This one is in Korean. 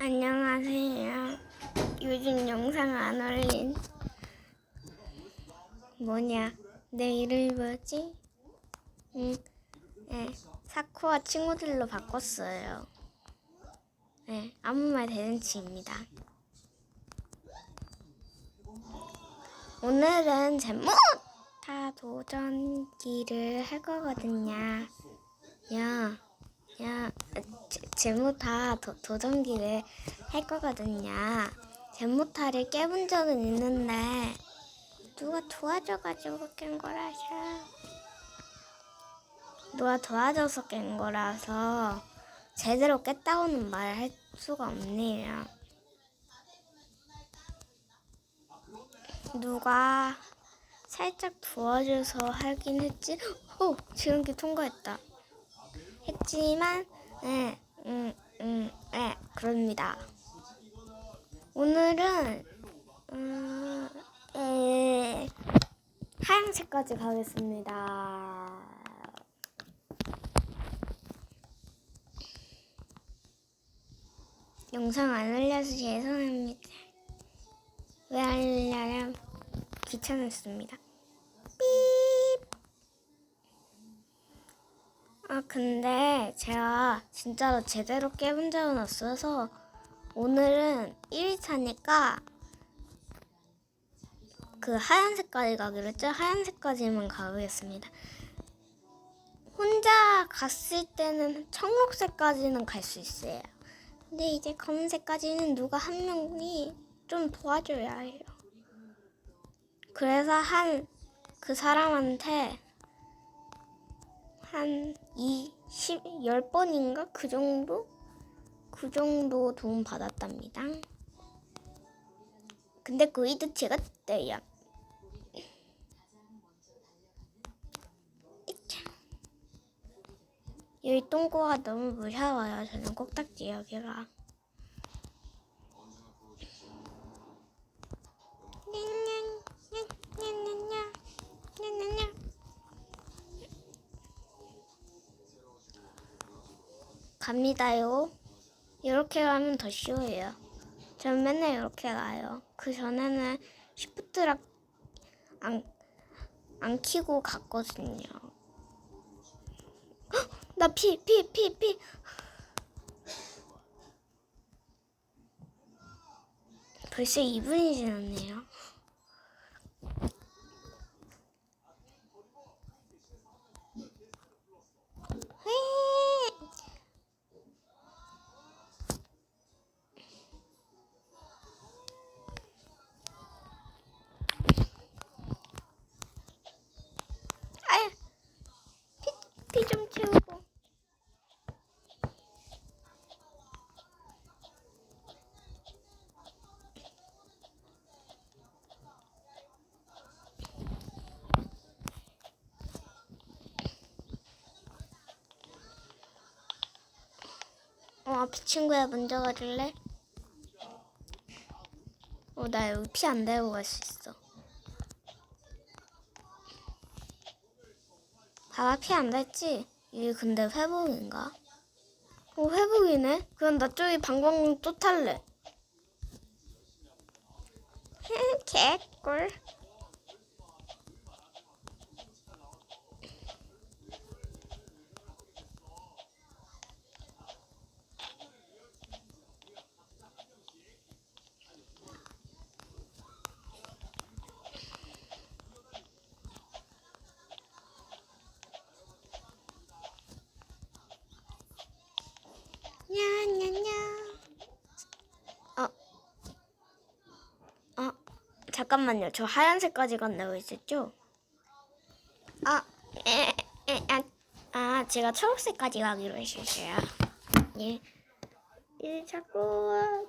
안녕하세요. 요즘 영상 안 올린 뭐냐? 내 이름이 뭐지? 응, 네, 사쿠와 친구들로 바꿨어요. 네, 아무 말 대잔치입니다. 오늘은 제목 다 도전기를 할 거거든요. 야, 야, 도, 도전기를 할 거거든요. 제모타를 깨본 적은 있는데 누가 도와줘가지고 깬 거라서 누가 도와줘서 깬 거라서 제대로 깼다고는 말할 수가 없네요. 누가 살짝 도와줘서 하긴 했지. 오, 지름길 통과했다. 했지만, 네, 음, 음, 네, 그럽니다. 오늘은, 음, 에, 하얀색까지 가겠습니다. 영상 안 올려서 죄송합니다. 왜안 올려냐면 귀찮았습니다. 아 근데 제가 진짜로 제대로 깨본 적은 없어서 오늘은 1일차니까 그 하얀색까지 가기로 했죠? 하얀색까지만 가보겠습니다. 혼자 갔을 때는 청록색까지는 갈 수 있어요. 근데 이제 검은색까지는 누가 한 명이 좀 도와줘야 해요. 그래서 한 그 사람한테 한 2, 10, 10번인가? 그 정도? 그 정도 도움 받았답니다. 근데 그이도 제가 때요. 여기 똥꼬가 너무 무서워요. 저는 꼭딱지 여기가. 갑니다요. 이렇게 가면 더 쉬워요. 전 맨날 이렇게 가요. 그 전에는 시프트락 안, 안 키고 갔거든요. 헉! 나 피, 피, 피, 피. 벌써 2분이 지났네요. 휘! 아야, 피, 피 좀 채우고. 어, 앞에 친구야 먼저 가줄래? 어, 나 여기 피 안 달고 갈 수 있어. 봐봐, 피 안 달지? 이게 근데 회복인가? 어, 회복이네? 그럼 나 저기 방광 또 탈래. 개꿀. 냐냐냐. 어. 어. 잠깐만요. 저 하얀색까지 간다고 했었죠? 아, 에, 에, 아, 아, 제가 초록색까지 가기로 했었어요. 예. 예, 자꾸